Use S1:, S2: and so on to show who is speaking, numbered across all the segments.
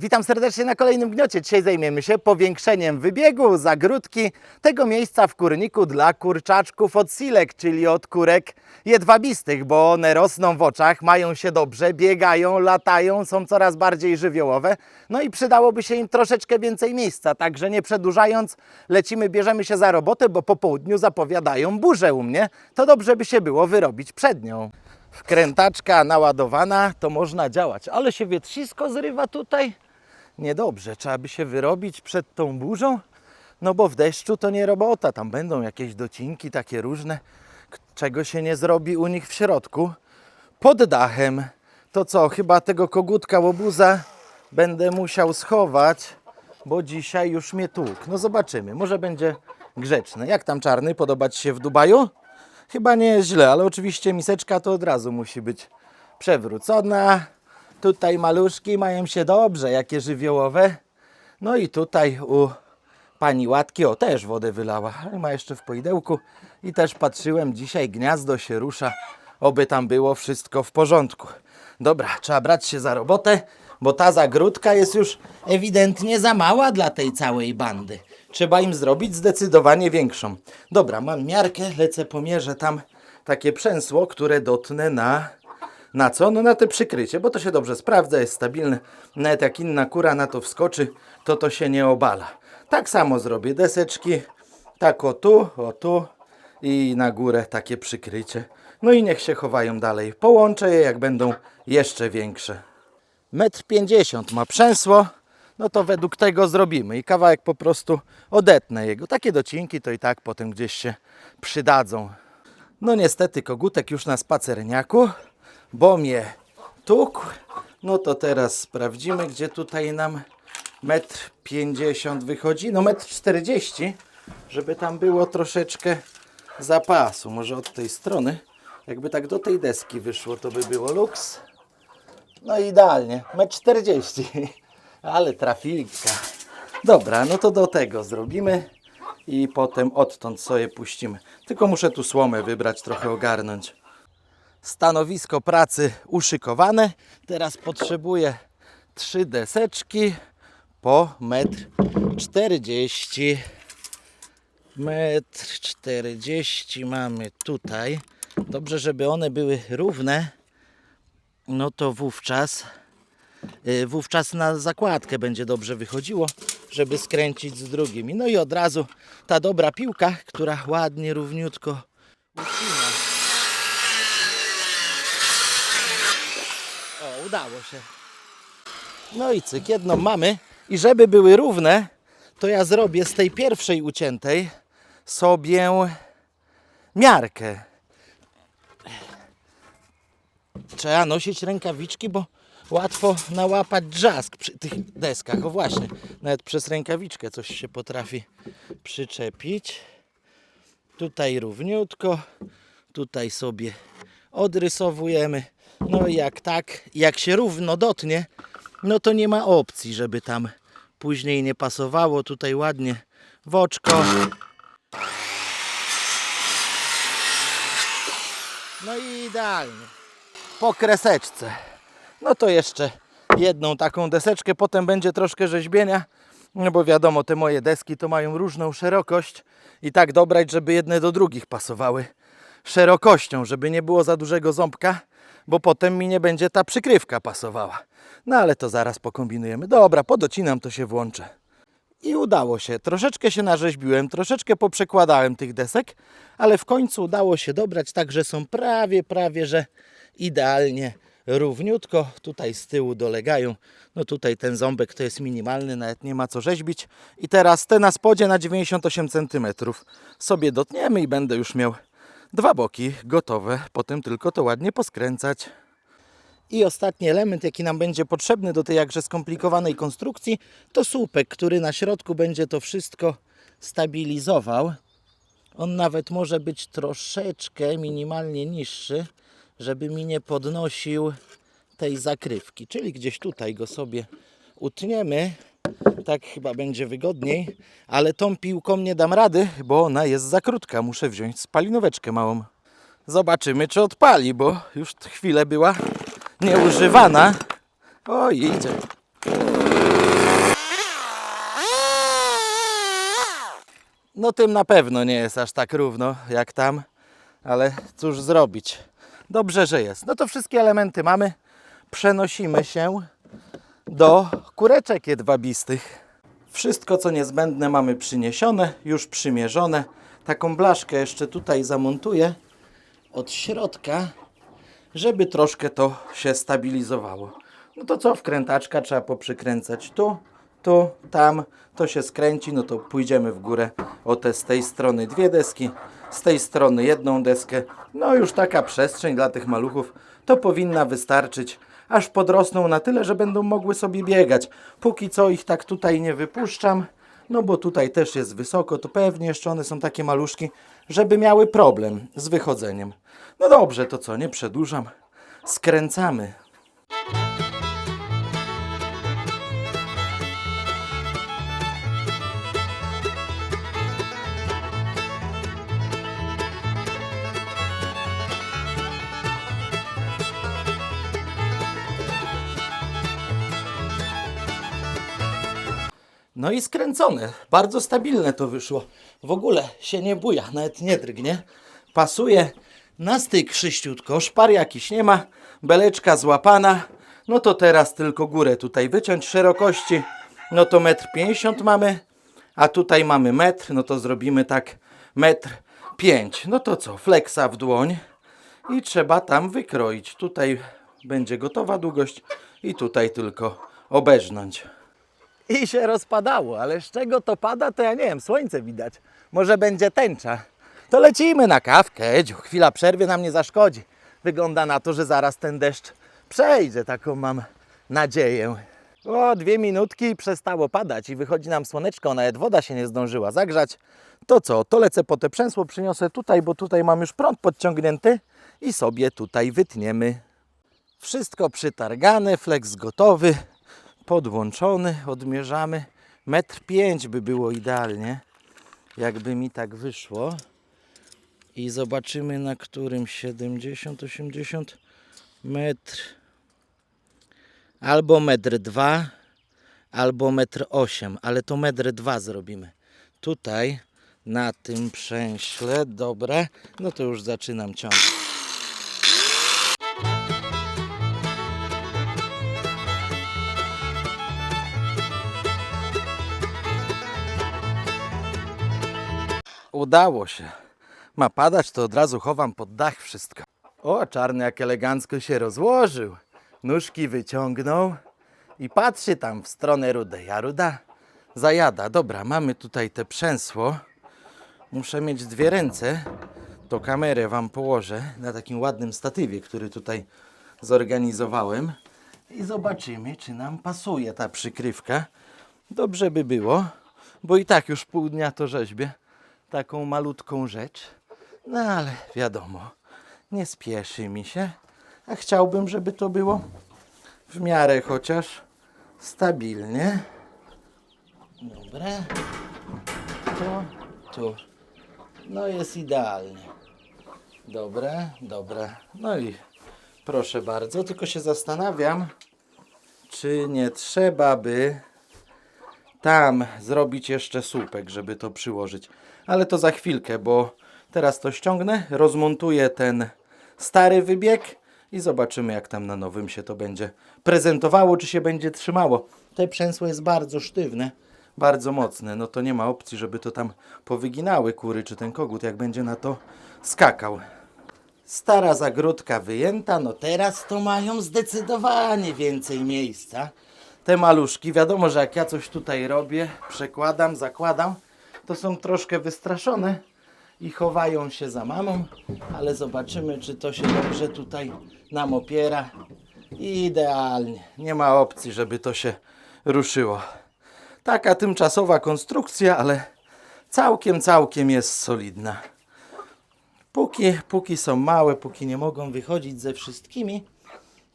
S1: Witam serdecznie na kolejnym gniocie. Dzisiaj zajmiemy się powiększeniem wybiegu, zagródki tego miejsca w kurniku dla kurczaczków od silek, czyli od kurek jedwabistych, bo one rosną w oczach, mają się dobrze, biegają, latają, są coraz bardziej żywiołowe. No i przydałoby się im troszeczkę więcej miejsca, także nie przedłużając, lecimy, bierzemy się za robotę, bo po południu zapowiadają burzę u mnie. To dobrze by się było wyrobić przed nią. Wkrętaczka naładowana, to można działać, ale się wietrzysko zrywa tutaj. Niedobrze, trzeba by się wyrobić przed tą burzą, no bo w deszczu to nie robota, tam będą jakieś docinki takie różne, czego się nie zrobi u nich w środku. Pod dachem, to co, chyba tego kogutka łobuza będę musiał schować, bo dzisiaj już mnie tłuk. No zobaczymy, może będzie grzeczny. Jak tam czarny, podoba Ci się w Dubaju? Chyba nie jest źle, ale oczywiście miseczka to od razu musi być przewrócona. Tutaj maluszki mają się dobrze, jakie żywiołowe. No i tutaj u pani Łatki, o też wodę wylała, ale ma jeszcze w poidełku. I też patrzyłem, dzisiaj gniazdo się rusza, oby tam było wszystko w porządku. Dobra, trzeba brać się za robotę, bo ta zagródka jest już ewidentnie za mała dla tej całej bandy. Trzeba im zrobić zdecydowanie większą. Dobra, mam miarkę, lecę pomierzę tam takie przęsło, które dotnę na na co? No na te przykrycie, bo to się dobrze sprawdza, jest stabilne. Nawet jak inna kura na to wskoczy, to to się nie obala. Tak samo zrobię deseczki, tak o tu, o tu i na górę takie przykrycie. No i niech się chowają dalej. Połączę je, jak będą jeszcze większe. Metr pięćdziesiąt ma przęsło, no to według tego zrobimy i kawałek po prostu odetnę jego. Takie docinki to i tak potem gdzieś się przydadzą. No niestety kogutek już na spacerniaku, bo mnie tukł. No to teraz sprawdzimy, gdzie tutaj nam metr pięćdziesiąt wychodzi. No metr czterdzieści, żeby tam było troszeczkę zapasu. Może od tej strony. Jakby tak do tej deski wyszło, to by było luks. No idealnie, metr czterdzieści. Ale trafilka. Dobra, no to do tego zrobimy i potem odtąd sobie puścimy. Tylko muszę tu słomę wybrać, trochę ogarnąć. Stanowisko pracy uszykowane. Teraz potrzebuję trzy deseczki po metr czterdzieści. Metr czterdzieści mamy tutaj. Dobrze, żeby one były równe. No to wówczas y, wówczas na zakładkę będzie dobrze wychodziło, żeby skręcić z drugimi. No i od razu ta dobra piłka, która ładnie, równiutko. Udało się. No i cyk, jedną mamy. I żeby były równe, to ja zrobię z tej pierwszej uciętej sobie miarkę. Trzeba nosić rękawiczki, bo łatwo nałapać drzask przy tych deskach. O właśnie, nawet przez rękawiczkę coś się potrafi przyczepić. Tutaj równiutko, tutaj sobie odrysowujemy. No i jak tak, jak się równo dotnie, no to nie ma opcji, żeby tam później nie pasowało. Tutaj ładnie w oczko. No i idealnie. Po kreseczce. No to jeszcze jedną taką deseczkę, potem będzie troszkę rzeźbienia, no bo wiadomo, te moje deski to mają różną szerokość i tak dobrać, żeby jedne do drugich pasowały szerokością, żeby nie było za dużego ząbka, bo potem mi nie będzie ta przykrywka pasowała. No ale to zaraz pokombinujemy. Dobra, podocinam, to się włączę. I udało się. Troszeczkę się narzeźbiłem, troszeczkę poprzekładałem tych desek, ale w końcu udało się dobrać tak, że są prawie, prawie, że idealnie równiutko. Tutaj z tyłu dolegają. No tutaj ten ząbek to jest minimalny, nawet nie ma co rzeźbić. I teraz te na spodzie na 98 cm sobie dotniemy i będę już miał dwa boki gotowe. Potem tylko to ładnie poskręcać. I ostatni element, jaki nam będzie potrzebny do tej jakże skomplikowanej konstrukcji, to słupek, który na środku będzie to wszystko stabilizował. On nawet może być troszeczkę minimalnie niższy, żeby mi nie podnosił tej zakrywki. Czyli gdzieś tutaj go sobie utniemy. Tak chyba będzie wygodniej, ale tą piłką nie dam rady, bo ona jest za krótka. Muszę wziąć spalinoweczkę małą. Zobaczymy, czy odpali, bo już chwilę była nieużywana. O, idzie. No tym na pewno nie jest aż tak równo jak tam, ale cóż zrobić. Dobrze, że jest. No to wszystkie elementy mamy. Przenosimy się do kureczek jedwabistych. Wszystko co niezbędne mamy przyniesione, już przymierzone. Taką blaszkę jeszcze tutaj zamontuję od środka, żeby troszkę to się stabilizowało. No to co, wkrętaczka trzeba poprzykręcać tu, tu, tam, to się skręci, no to pójdziemy w górę o te z tej strony dwie deski, z tej strony jedną deskę. No już taka przestrzeń dla tych maluchów to powinna wystarczyć, aż podrosną na tyle, że będą mogły sobie biegać. Póki co ich tak tutaj nie wypuszczam, no bo tutaj też jest wysoko, to pewnie jeszcze one są takie maluszki, żeby miały problem z wychodzeniem. No dobrze, to co, nie przedłużam. Skręcamy. No i skręcone. Bardzo stabilne to wyszło. W ogóle się nie buja, nawet nie drgnie. Pasuje na styk szyściutko. Szpar jakiś nie ma. Beleczka złapana. No to teraz tylko górę tutaj wyciąć szerokości. No to metr pięćdziesiąt mamy. A tutaj mamy metr. No to zrobimy tak metr pięć. No to co? Flexa w dłoń. I trzeba tam wykroić. Tutaj będzie gotowa długość. I tutaj tylko obeżnąć. I się rozpadało, ale z czego to pada, to ja nie wiem, słońce widać. Może będzie tęcza. To lecimy na kawkę, Edziu. Chwila przerwy nam nie zaszkodzi. Wygląda na to, że zaraz ten deszcz przejdzie, taką mam nadzieję. O, dwie minutki i przestało padać i wychodzi nam słoneczko, nawet woda się nie zdążyła zagrzać. To co, to lecę po te przęsło, przyniosę tutaj, bo tutaj mam już prąd podciągnięty i sobie tutaj wytniemy. Wszystko przytargane, flex gotowy, podłączony, odmierzamy. Metr pięć by było idealnie, jakby mi tak wyszło. I zobaczymy na którym 70, 80 metr. Albo metr dwa, albo metr osiem, ale to metr dwa zrobimy. Tutaj na tym przęśle, dobra, no to już zaczynam ciągnąć. Udało się. Ma padać, to od razu chowam pod dach wszystko. O, czarny jak elegancko się rozłożył. Nóżki wyciągnął i patrzy tam w stronę rudej. A ruda zajada. Dobra, mamy tutaj te przęsło. Muszę mieć dwie ręce. To kamerę wam położę na takim ładnym statywie, który tutaj zorganizowałem. I zobaczymy, czy nam pasuje ta przykrywka. Dobrze by było, bo i tak już pół dnia to rzeźbię taką malutką rzecz. No ale wiadomo, nie spieszy mi się, a chciałbym, żeby to było w miarę chociaż stabilnie. Dobra. Tu, tu. No jest idealnie. Dobre, dobre. No i proszę bardzo, tylko się zastanawiam, czy nie trzeba by tam zrobić jeszcze słupek, żeby to przyłożyć. Ale to za chwilkę, bo teraz to ściągnę, rozmontuję ten stary wybieg i zobaczymy jak tam na nowym się to będzie prezentowało, czy się będzie trzymało. Te przęsło jest bardzo sztywne, bardzo mocne, no to nie ma opcji, żeby to tam powyginały kury, czy ten kogut, jak będzie na to skakał. Stara zagródka wyjęta, no teraz to mają zdecydowanie więcej miejsca. Te maluszki, wiadomo, że jak ja coś tutaj robię, przekładam, zakładam, to są troszkę wystraszone i chowają się za mamą, ale zobaczymy, czy to się dobrze tutaj nam opiera. Idealnie, nie ma opcji, żeby to się ruszyło. Taka tymczasowa konstrukcja, ale całkiem, całkiem jest solidna. Póki, póki są małe, póki nie mogą wychodzić ze wszystkimi,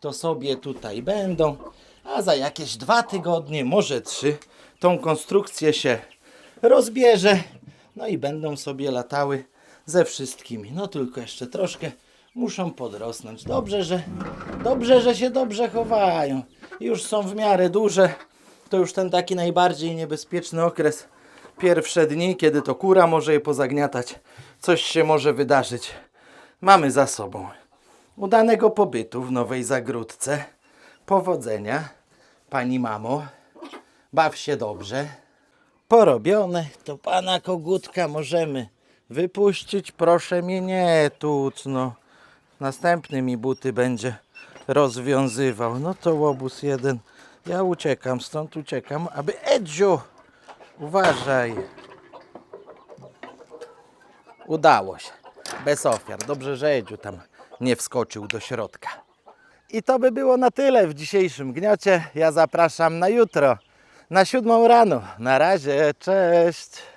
S1: to sobie tutaj będą, a za jakieś dwa tygodnie, może trzy, tą konstrukcję się rozbierze, no i będą sobie latały ze wszystkimi. No tylko jeszcze troszkę muszą podrosnąć. Dobrze, że, dobrze, że się dobrze chowają. Już są w miarę duże. To już ten taki najbardziej niebezpieczny okres Pierwsze dni, kiedy to kura może je pozagniatać, coś się może wydarzyć. Mamy za sobą udanego pobytu w nowej zagródce. Powodzenia, pani mamo. Baw się dobrze. Porobione, to pana kogutka możemy wypuścić. Proszę mnie nie tuc, no. Następny mi buty będzie rozwiązywał. No to łobuz jeden. Ja uciekam, stąd uciekam, aby Edziu, uważaj. Udało się. Bez ofiar. Dobrze, że Edziu tam nie wskoczył do środka. I to by było na tyle w dzisiejszym gniocie. Ja zapraszam na jutro, na siódmą rano. Na razie, cześć.